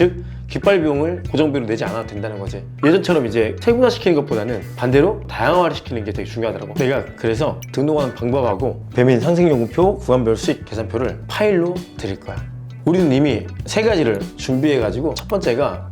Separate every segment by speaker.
Speaker 1: 즉 깃발 비용을 고정비로 내지 않아도 된다는 거지. 예전처럼 이제 세분화시키는 것보다는 반대로 다양화를 시키는 게 되게 중요하더라고. 내가 그래서 등록하는 방법하고 배민 상생요금표 구간별 수익 계산표를 파일로 드릴 거야. 우리는 이미 세 가지를 준비해 가지고 첫 번째가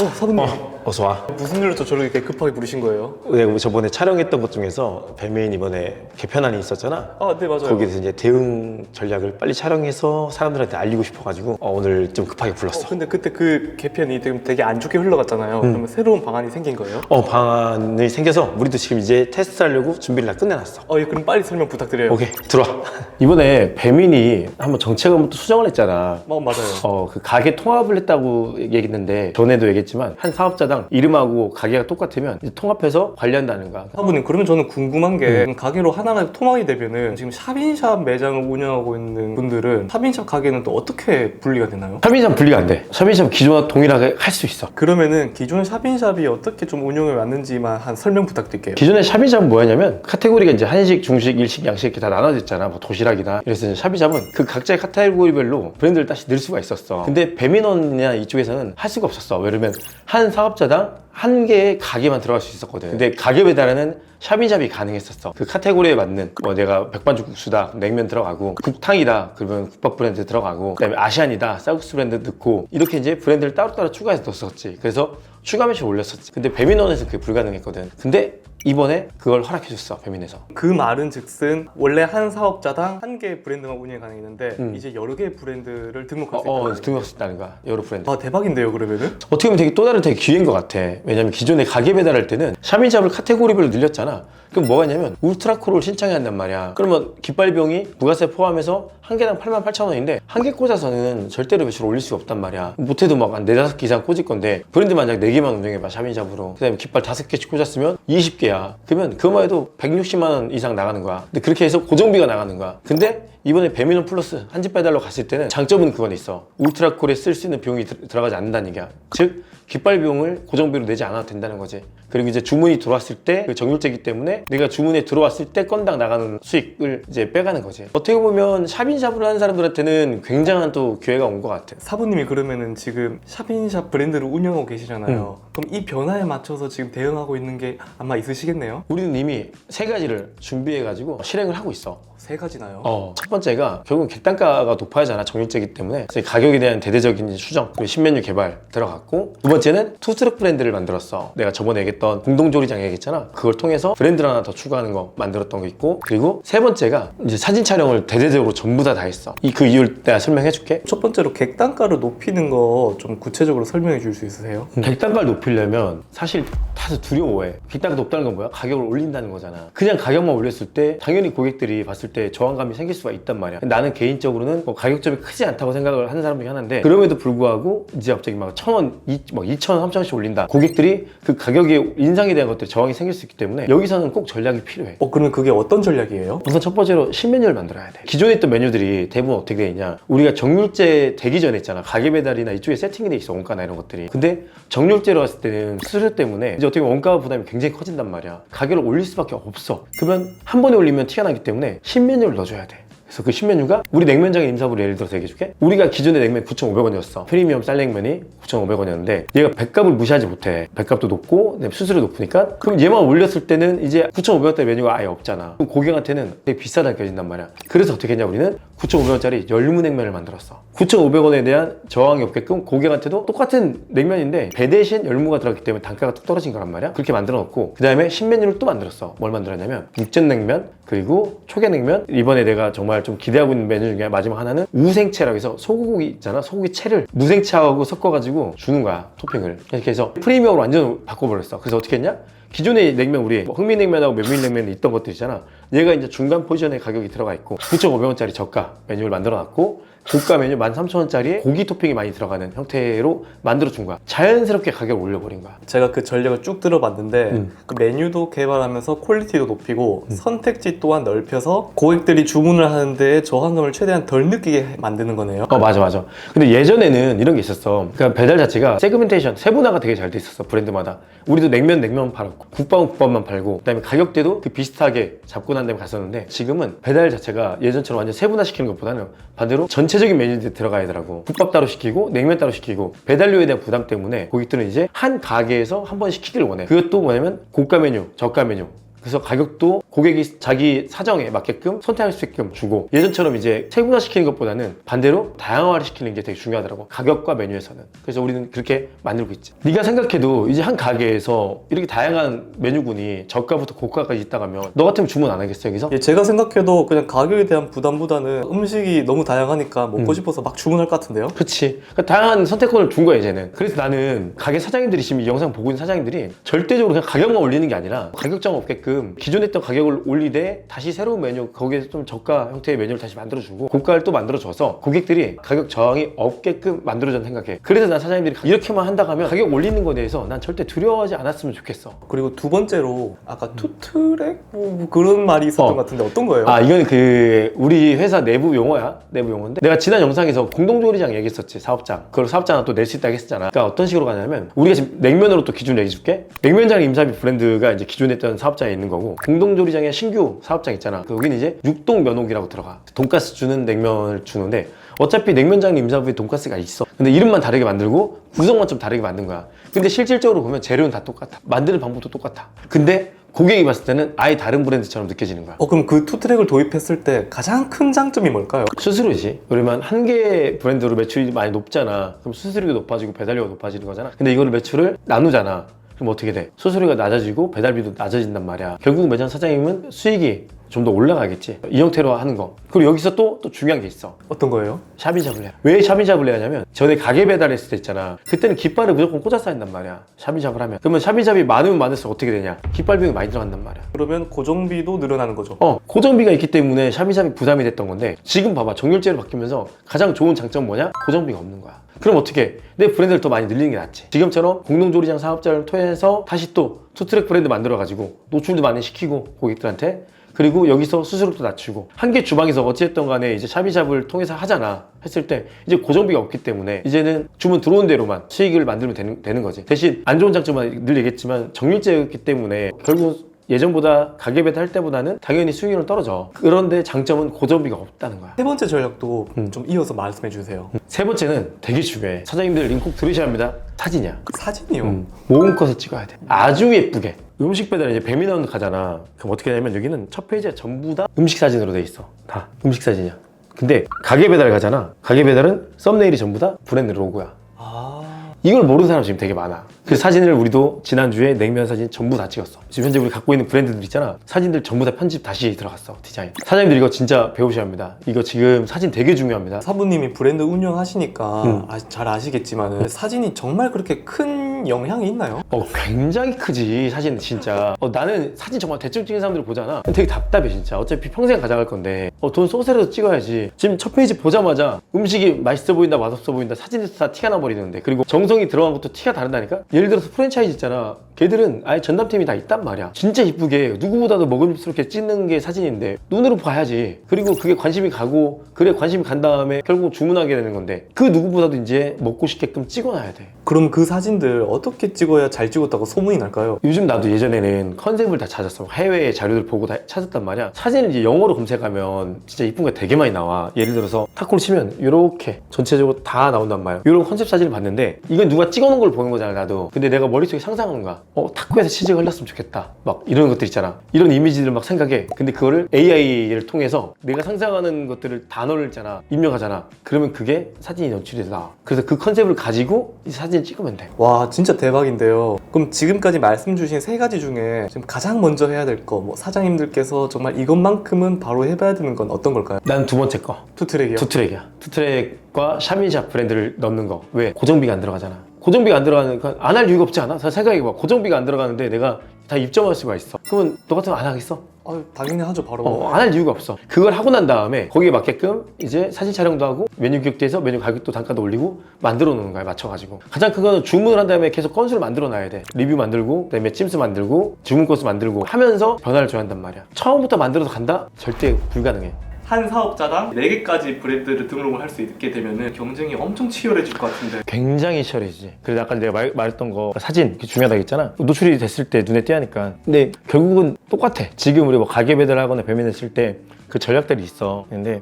Speaker 2: 어, 사부님.
Speaker 1: 어 서 와
Speaker 2: 무슨 일로 또 저를 이렇게 급하게 부르신 거예요?
Speaker 1: 내가 저번에 촬영했던 것 중에서 배민 이번에 개편안이 있었잖아
Speaker 2: 아, 네, 맞아요.
Speaker 1: 거기에 대해서 이제 대응 전략을 빨리 촬영해서 사람들한테 알리고 싶어가지고 어, 오늘 좀 급하게 불렀어.
Speaker 2: 어, 근데 그때 그 개편이 되게, 되게 안 좋게 흘러갔잖아요. 그러면 새로운 방안이 생긴 거예요?
Speaker 1: 어 방안이 생겨서 우리도 지금 이제 테스트하려고 준비를 다 끝내놨어.
Speaker 2: 어, 예, 그럼 빨리 설명 부탁드려요.
Speaker 1: 오케이 들어와. 이번에 배민이 한번 정책을 또 수정을 했잖아.
Speaker 2: 어, 맞아요.
Speaker 1: 어, 그 가게 통합을 했다고 얘기했는데 전에도 얘기했지만 한 사업자 당 이름하고 가게가 똑같으면 통합해서 관리한다는 거야.
Speaker 2: 사부님, 그러면 저는 궁금한 게 가게로 하나가 통합이 되면은 지금 샵인샵 매장을 운영하고 있는 분들은 샵인샵 가게는 또 어떻게 분리가 되나요?
Speaker 1: 샵인샵 분리가 안 돼. 샵인샵 기존과 동일하게 할 수 있어.
Speaker 2: 그러면은 기존 샵인샵이 어떻게 좀 운영해 왔는지만 한 설명 부탁드릴게요.
Speaker 1: 기존에 샵인샵은 뭐였냐면 카테고리가 이제 한식, 중식, 일식, 양식 이렇게 다 나눠져 있잖아. 뭐 도시락이나. 그래서 샵인샵은 그 각자의 카테고리별로 브랜드를 다시 넣을 수가 있었어. 근데 배민원이나 이쪽에서는 할 수가 없었어. 왜냐면 한 사업자 당 한 개의 가게만 들어갈 수 있었거든. 근데 가게 배달에는 샵인샵이 가능했었어. 그 카테고리에 맞는 뭐 내가 백반죽 국수다 냉면 들어가고 국탕이다 그러면 국밥 브랜드 들어가고 그다음에 아시안이다 쌀국수 브랜드 넣고 이렇게 이제 브랜드를 따로따로 추가해서 넣었었지. 그래서 추가 매출 올렸었지. 근데 배민원에서 그게 불가능했거든. 근데 이번에 그걸 허락해줬어 배민에서.
Speaker 2: 그 말은 즉슨 원래 한 사업자당 한 개의 브랜드만 운영이 가능했는데
Speaker 1: 음.
Speaker 2: 이제 여러 개의 브랜드를 등록할
Speaker 1: 어, 수어
Speaker 2: 있다.
Speaker 1: 등록할 수 있다는 거야 여러 브랜드.
Speaker 2: 아 대박인데요 그러면은?
Speaker 1: 어떻게 보면 되게 또 다른 되게 기회인 것 같아. 왜냐면 기존에 가게 배달할 때는 샵인샵을 카테고리별로 늘렸잖아. 그럼 뭐가 있냐면 울트라코를 신청해야 한단 말이야. 그러면 깃발병이 부가세 포함해서 한 개당 8만 8천 원인데 한 개 꽂아서는 절대로 매출 올릴 수가 없단 말이야. 못해도 막한 네다섯 개 이상 꽂을 건데 브랜드 만약 네개만 운영해봐 샵인샵으로. 그 다음에 깃발 다섯 개씩 꽂았으면 20개야. 그러면 그거만 해도 160만 원 이상 나가는 거야. 근데 그렇게 해서 고정비가 나가는 거야. 근데 이번에 배민원 플러스 한 집 배달로 갔을 때는 장점은 그건 있어. 울트라콜에 쓸 수 있는 비용이 들- 들어가지 않는다는 얘기야. 즉 깃발 비용을 고정비로 내지 않아도 된다는 거지. 그리고 이제 주문이 들어왔을 때그 정률제이기 때문에 내가 주문에 들어왔을 때 건당 나가는 수익을 이제 빼가는 거지. 어떻게 보면 샵인샵을 하는 사람들한테는 굉장한 또 기회가 온 것 같아.
Speaker 2: 사부님이 그러면은 지금 샵인샵 브랜드를 운영하고 계시잖아요.
Speaker 1: 음.
Speaker 2: 그럼 이 변화에 맞춰서 지금 대응하고 있는 게 아마 있으시겠네요?
Speaker 1: 우리는 이미 세 가지를 준비해 가지고 실행을 하고 있어.
Speaker 2: 세 가지나요?
Speaker 1: 어, 첫 번째가 결국은 객단가가 높아야잖아? 정률제이기 때문에. 가격에 대한 대대적인 수정 그리고 신메뉴 개발 들어갔고 두 번째는 투스트럭 브랜드를 만들었어. 내가 저번에 얘기했던 공동조리장 얘기했잖아. 그걸 통해서 브랜드를 하나 더 추가하는 거 만들었던 거 있고 그리고 세 번째가 이제 사진 촬영을 대대적으로 전부 다 다 했어. 이 그 이유를 내가 설명해 줄게.
Speaker 2: 첫 번째로 객단가를 높이는 거 좀 구체적으로 설명해 줄 수 있으세요?
Speaker 1: 객단가를 높이려면 사실 다들 두려워해. 객단가 높다는 건 뭐야? 가격을 올린다는 거잖아. 그냥 가격만 올렸을 때 당연히 고객들이 봤을 때 저항감이 생길 수가 있단 말이야. 나는 개인적으로는 뭐 가격점이 크지 않다고 생각을 하는 사람 중에 하나인데 그럼에도 불구하고 이제 갑자기 막 천 원, 이, 막 이천 원, 삼천 원씩 올린다. 고객들이 그 가격의 인상에 대한 것들 저항이 생길 수 있기 때문에 여기서는 꼭 전략이 필요해.
Speaker 2: 어 그러면 그게 어떤 전략이에요?
Speaker 1: 우선 첫 번째로 신메뉴를 만들어야 돼. 기존에 있던 메뉴들이 대부분 어떻게 돼 있냐. 우리가 정률제 되기 전에 있잖아. 가게 배달이나 이쪽에 세팅이 돼 있어. 원가나 이런 것들이. 근데 정률제로 갔을 때는 수수료 때문에 이제 어떻게 원가 부담이 굉장히 커진단 말이야. 가격을 올릴 수밖에 없어. 그러면 한 번에 올리면 티가 나기 때문에 신메뉴를 넣어줘야 돼. 그래서 그 신메뉴가 우리 냉면장의 임사부로 예를 들어서 얘기해줄게. 우리가 기존의 냉면 9,500원이었어. 프리미엄 쌀냉면이 9,500원이었는데 얘가 백값을 무시하지 못해. 백값도 높고 수수료 높으니까. 그럼 얘만 올렸을 때는 이제 9,500원짜리 메뉴가 아예 없잖아. 그럼 고객한테는 되게 비싸다 느껴진단 말이야. 그래서 어떻게 했냐 우리는 9,500원짜리 열무냉면을 만들었어. 9,500원에 대한 저항이 없게끔 고객한테도 똑같은 냉면인데 배 대신 열무가 들어갔기 때문에 단가가 뚝 떨어진 거란 말이야. 그렇게 만들어 놓고 그 다음에 신메뉴를 또 만들었어. 뭘 만들었냐면 육전냉면 그리고 초계냉면. 이번에 내가 정말 좀 기대하고 있는 메뉴 중에 마지막 하나는 우생채라고 해서 소고기 있잖아. 소고기 채를 무생채하고 섞어가지고 주는 거야 토핑을. 이렇게 해서 프리미엄으로 완전 바꿔버렸어. 그래서 어떻게 했냐? 기존의 냉면 우리 뭐 흥미냉면하고 메밀냉면이 있던 것들 있잖아 얘가 이제 중간 포지션에 가격이 들어가 있고 9,500원짜리 저가 메뉴를 만들어 놨고 고가 메뉴 13,000원짜리에 고기 토핑이 많이 들어가는 형태로 만들어 준 거야. 자연스럽게 가격을 올려버린 거야.
Speaker 2: 제가 그 전략을 쭉 들어봤는데
Speaker 1: 음.
Speaker 2: 그 메뉴도 개발하면서 퀄리티도 높이고 선택지 또한 넓혀서 고객들이 주문을 하는데 저항감을 최대한 덜 느끼게 만드는 거네요.
Speaker 1: 어 맞아 맞아. 근데 예전에는 이런 게 있었어. 그러니까 배달 자체가 세그멘테이션 세분화가 되게 잘 돼 있었어 브랜드마다. 우리도 냉면 냉면 팔았고 국밥은 국밥만 팔고 그다음에 가격대도 그 비슷하게 잡고 난 개선한 데에 갔었는데 지금은 배달 자체가 예전처럼 완전 세분화시키는 것보다는 반대로 전체적인 메뉴들이 들어가야 되라고. 국밥 따로 시키고 냉면 따로 시키고 배달료에 대한 부담 때문에 고객들은 이제 한 가게에서 한 번 시키기를 원해. 그것도 뭐냐면 고가 메뉴 저가 메뉴 그래서 가격도 고객이 자기 사정에 맞게끔 선택할 수 있게끔 주고 예전처럼 이제 세분화 시키는 것보다는 반대로 다양화를 시키는 게 되게 중요하더라고 가격과 메뉴에서는 그래서 우리는 그렇게 만들고 있지 네가 생각해도 이제 한 가게에서 이렇게 다양한 메뉴군이 저가부터 고가까지 있다 가면 너 같으면 주문 안 하겠어 여기서?
Speaker 2: 예, 제가 생각해도 그냥 가격에 대한 부담보다는 음식이 너무 다양하니까 먹고
Speaker 1: 음.
Speaker 2: 싶어서 막 주문할 것 같은데요?
Speaker 1: 그치. 그러니까 다양한 선택권을 준 거야, 이제는. 그래서 나는 가게 사장님들이 지금 이 영상 보고 있는 사장님들이 절대적으로 그냥 가격만 올리는 게 아니라 가격장 없게끔 기존에 했던 가격을 올리되 다시 새로운 메뉴, 거기에서 좀 저가 형태의 메뉴를 다시 만들어주고 고가를 또 만들어줘서 고객들이 가격 저항이 없게끔 만들어준다 생각해. 그래서 난 사장님들이 이렇게만 한다 하면 가격 올리는 거에 대해서 난 절대 두려워하지 않았으면 좋겠어.
Speaker 2: 그리고 두 번째로 아까 투트랙 뭐 그런 말이 있었던
Speaker 1: 어.
Speaker 2: 것 같은데 어떤 거예요?
Speaker 1: 아 이건 그 우리 회사 내부 용어야 내부 용어인데 내가 지난 영상에서 공동조리장 얘기했었지 사업장 그걸 사업장 하나 또낼 수 있다고 했었잖아 그러니까 어떤 식으로 가냐면 우리가 지금 냉면으로 또 기준 얘기해줄게 냉면장 임사비 브랜드가 이제 기존에 했던 사업장에 있는 거고 공동조리장의 신규 사업장 있잖아 그 여기는 이제 육동 면옥이라고 들어가 돈가스 주는 냉면을 주는데 어차피 냉면장 임사부에 돈가스가 있어 근데 이름만 다르게 만들고 구성만 좀 다르게 만든 거야 근데 실질적으로 보면 재료는 다 똑같아 만드는 방법도 똑같아 근데 고객이 봤을 때는 아예 다른 브랜드처럼 느껴지는 거야
Speaker 2: 어 그럼 그 투트랙을 도입했을 때 가장 큰 장점이 뭘까요?
Speaker 1: 수수료지. 그러면 한개 브랜드로 매출이 많이 높잖아. 그럼 수수료가 높아지고 배달료가 높아지는 거잖아. 근데 이거를 매출을 나누잖아. 그럼 어떻게 돼? 수수료가 낮아지고 배달비도 낮아진단 말이야. 결국 매장 사장님은 수익이 좀 더 올라가겠지. 이 형태로 하는 거. 그리고 여기서 또, 또 중요한 게 있어.
Speaker 2: 어떤 거예요?
Speaker 1: 샵인샵을 해. 왜 샵인샵을 해야 하냐면 전에 가게 배달했을 때 있잖아. 그때는 깃발을 무조건 꽂아서 한단 말이야. 샵인샵을 하면. 그러면 샵인샵이 많으면 많을수록 어떻게 되냐? 깃발 비용이 많이 들어간단 말이야.
Speaker 2: 그러면 고정비도 늘어나는 거죠.
Speaker 1: 어, 고정비가 있기 때문에 샵인샵이 부담이 됐던 건데 지금 봐봐 정률제로 바뀌면서 가장 좋은 장점 뭐냐? 고정비가 없는 거야. 그럼 어떻게? 해? 내 브랜드를 더 많이 늘리는 게 낫지. 지금처럼 공동조리장 사업자를 통해서 다시 또 투트랙 브랜드 만들어가지고 노출도 많이 시키고 고객들한테 그리고 여기서 수수료도 낮추고 한 개 주방에서 어찌됐든 간에 이제 샵이샵을 통해서 하잖아 했을 때 이제 고정비가 없기 때문에 이제는 주문 들어온 대로만 수익을 만들면 되는, 되는 거지 대신 안 좋은 장점은 늘 얘기했지만 정률제였기 때문에 결국 예전보다 가게 배달 할 때보다는 당연히 수익률은 떨어져 그런데 장점은 고정비가 없다는 거야
Speaker 2: 세 번째 전략도
Speaker 1: 음.
Speaker 2: 좀 이어서 말씀해 주세요.
Speaker 1: 세 번째는 되게 중요해 사장님들 링꼭 들으셔야 합니다 사진이야
Speaker 2: 사진이요.
Speaker 1: 음, 모은 컷을 찍어야 돼. 아주 예쁘게. 음식 배달 이제 배민원 가잖아. 그럼 어떻게 하냐면 여기는 첫 페이지가 전부 다 음식 사진으로 돼 있어. 다 음식 사진이야. 근데 가게 배달 가잖아. 가게 배달은 썸네일이 전부 다 브랜드 로고야.
Speaker 2: 아
Speaker 1: 이걸 모르는 사람 지금 되게 많아. 그 사진을 우리도 지난주에 냉면 사진 전부 다 찍었어. 지금 현재 우리 갖고 있는 브랜드들 있잖아. 사진들 전부 다 편집 다시 들어갔어. 디자인. 사장님들 이거 진짜 배우셔야 합니다. 이거 지금 사진 되게 중요합니다.
Speaker 2: 사부님이 브랜드 운영하시니까
Speaker 1: 음.
Speaker 2: 아, 잘 아시겠지만 사진이 정말 그렇게 큰 영향이 있나요?
Speaker 1: 어, 굉장히 크지, 사진은 진짜. 어, 나는 사진 정말 대충 찍는 사람들 보잖아. 되게 답답해, 진짜. 어차피 평생 가져갈 건데. 어, 돈 쏘세라도 찍어야지. 지금 첫 페이지 보자마자 음식이 맛있어 보인다, 맛없어 보인다, 사진에서 다 티가 나버리는데. 그리고 정성이 들어간 것도 티가 다르다니까? 예를 들어서 프랜차이즈 있잖아. 걔들은 아예 전담팀이 다 있단 말이야. 진짜 이쁘게 누구보다도 먹음직스럽게 찍는 게 사진인데 눈으로 봐야지. 그리고 그게 관심이 가고 그래 관심이 간 다음에 결국 주문하게 되는 건데 그 누구보다도 이제 먹고 싶게끔 찍어놔야 돼.
Speaker 2: 그럼 그 사진들 어떻게 찍어야 잘 찍었다고 소문이 날까요?
Speaker 1: 요즘 나도 예전에는 컨셉을 다 찾았어. 해외 자료들 보고 다 찾았단 말이야. 사진을 이제 영어로 검색하면 진짜 이쁜 거 되게 많이 나와. 예를 들어서 타코를 치면 이렇게 전체적으로 다 나온단 말이야. 이런 컨셉 사진을 봤는데 이건 누가 찍어놓은 걸 보는 거잖아, 나도. 근데 내가 머릿속에 상상하는 거야. 어, 타코에서 치즈가 흘렀으면 좋겠다. 막 이런 것들 있잖아. 이런 이미지들을 막 생각해. 근데 그거를 AI를 통해서 내가 상상하는 것들을 단어를 있잖아. 입력하잖아. 그러면 그게 사진이 연출이 나와. 그래서 그 컨셉을 가지고 이 사진을 찍으면 돼.
Speaker 2: 와 진짜 대박인데요. 그럼 지금까지 말씀 주신 세 가지 중에 지금 가장 먼저 해야 될 거, 뭐 사장님들께서 정말 이것만큼은 바로 해봐야 되는 건 어떤 걸까요?
Speaker 1: 난 두 번째 거.
Speaker 2: 투트랙이요.
Speaker 1: 투트랙이야. 투트랙과 샤민샵 브랜드를 넣는 거. 왜? 고정비가 안 들어가잖아. 고정비가 안 들어가니까 안 할 이유가 없지 않아? 잘 생각해봐. 고정비가 안 들어가는데 내가 다 입점할 수가 있어. 그러면 너 같으면 안 하겠어?
Speaker 2: 아유, 당연히 하죠 바로.
Speaker 1: 어, 안 할 이유가 없어. 그걸 하고 난 다음에 거기에 맞게끔 이제 사진 촬영도 하고 메뉴 기획돼서 메뉴 가격도 단가도 올리고 만들어 놓는 거야 맞춰가지고 가장 큰 거는 주문을 한 다음에 계속 건수를 만들어 놔야 돼 리뷰 만들고 그다음에 찜스 만들고 주문 건수 만들고 하면서 변화를 줘야 한단 말이야 처음부터 만들어서 간다 절대 불가능해
Speaker 2: 한 사업자당 4개까지 브랜드를 등록을 할 수 있게 되면 경쟁이 엄청 치열해질 것 같은데
Speaker 1: 굉장히 치열해지지. 그래서 아까 내가 말, 말했던 거 사진 그게 중요하다고 했잖아. 노출이 됐을 때 눈에 띄니까. 근데 결국은 똑같아. 지금 우리 뭐 가게 배달하거나 배민했을 때 그 전략들이 있어. 근데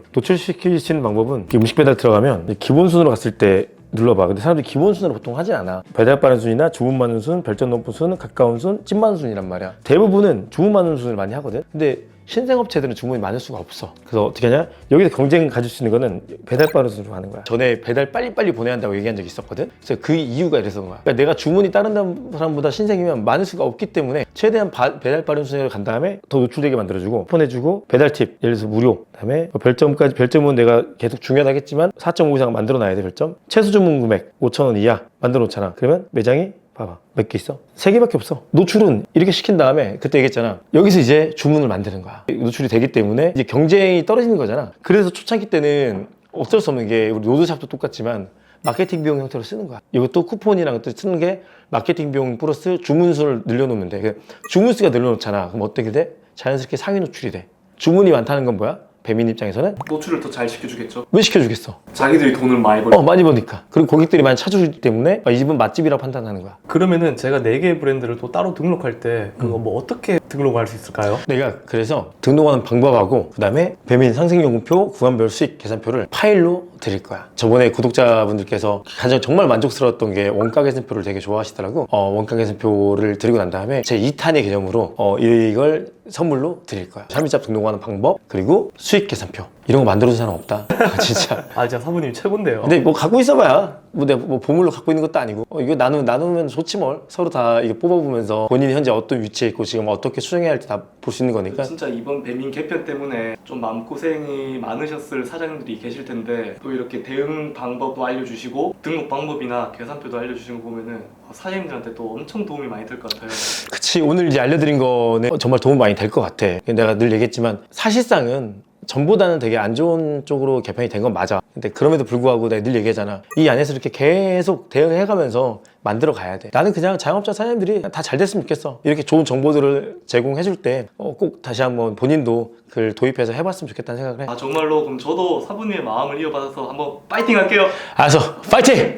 Speaker 1: 있는 방법은 음식 배달 들어가면 기본 순으로 갔을 때 눌러봐. 근데 사람들이 기본 순으로 보통 하진 않아. 배달 빠른 순이나 주문 많은 순, 별점 높은 순, 가까운 순, 찐 많은 순이란 말이야. 대부분은 주문 많은 순을 많이 하거든. 근데 신생업체들은 주문이 많을 수가 없어. 그래서 어떻게 하냐? 여기서 경쟁 가질 수 있는 거는 배달 빠른 순으로 하는 거야. 전에 배달 빨리빨리 보내야 한다고 얘기한 적이 있었거든. 그래서 그 이유가 이래서 그런 거야. 그러니까 내가 주문이 다른 사람보다 신생이면 많을 수가 없기 때문에 최대한 바- 배달 빠른 순으로 간 다음에 더 노출되게 만들어주고 보내주고 배달 팁 예를 들어서 무료 그다음에 뭐 별점까지 별점은 내가 계속 중요하겠지만 4.5 이상 만들어 놔야 돼 별점 최소 주문 금액 5,000원 이하 만들어 놓잖아 그러면 매장이 봐봐 몇 개 있어? 세 개밖에 없어 노출은 이렇게 시킨 다음에 그때 얘기했잖아 여기서 이제 주문을 만드는 거야 노출이 되기 때문에 이제 경쟁이 떨어지는 거잖아 그래서 초창기 때는 어쩔 수 없는 게 우리 로드샵도 똑같지만 마케팅 비용 형태로 쓰는 거야. 이것도 쿠폰이랑 것도 쓰는 게 마케팅 비용 플러스 주문 수를 늘려놓으면 돼. 그 주문 수가 늘려놓잖아. 그럼 어떻게 돼? 자연스럽게 상위 노출이 돼. 주문이 많다는 건 뭐야? 배민 입장에서는
Speaker 2: 노출을 더 잘 시켜주겠죠.
Speaker 1: 왜 시켜주겠어?
Speaker 2: 자기들이 돈을 많이 벌.
Speaker 1: 어 많이 버니까. 그리고 고객들이 많이 찾아주기 때문에 아, 이 집은 맛집이라고 판단하는 거야.
Speaker 2: 그러면은 제가 4개의 브랜드를 또 따로 등록할 때 그거 뭐 어떻게 등록할 수 있을까요?
Speaker 1: 내가 그래서 등록하는 방법하고 그 다음에 배민 상생요금표 구간별 수익 계산표를 파일로 드릴 거야. 저번에 구독자분들께서 가장 정말 만족스러웠던 게 원가 계산표를 되게 좋아하시더라고. 어, 원가 계산표를 드리고 난 다음에 제 2탄의 개념으로 어, 이걸 선물로 드릴 거야. 샤미잡 등록하는 방법 그리고 수익 계산표 이런 거 만들어준 사람 없다. 진짜.
Speaker 2: 아 진짜 사부님 최고인데요.
Speaker 1: 근데 뭐 갖고 있어봐야 뭐 내가 뭐 보물로 갖고 있는 것도 아니고 어, 이거 나누 나누면 좋지 뭘 서로 다 이게 뽑아보면서 본인이 현재 어떤 위치에 있고 지금 어떻게 수정해야 할지 다 볼 수 있는 거니까
Speaker 2: 진짜 이번 배민 개편 때문에 좀 마음고생이 많으셨을 사장님들이 계실 텐데 또 이렇게 대응 방법도 알려주시고 등록 방법이나 계산표도 알려주시는 거 보면은 어, 사장님들한테 또 엄청 도움이 많이 될 것 같아요.
Speaker 1: 그치 오늘 이제 알려드린 거는 정말 도움 많이 될 것 같아 내가 늘 얘기했지만 사실상은 전보다는 되게 안 좋은 쪽으로 개편이 된 건 맞아. 근데 그럼에도 불구하고 내가 늘 얘기하잖아. 이 안에서 이렇게 계속 대응해가면서 만들어 가야 돼. 나는 그냥 자영업자 사장님들이 다 잘 됐으면 좋겠어. 이렇게 좋은 정보들을 제공해 줄 때 꼭 다시 한번 본인도 그걸 도입해서 해봤으면 좋겠다는 생각을 해.
Speaker 2: 아 정말로? 그럼 저도 사부님의 마음을 이어받아서 한번 파이팅 할게요.
Speaker 1: 알았어. 파이팅!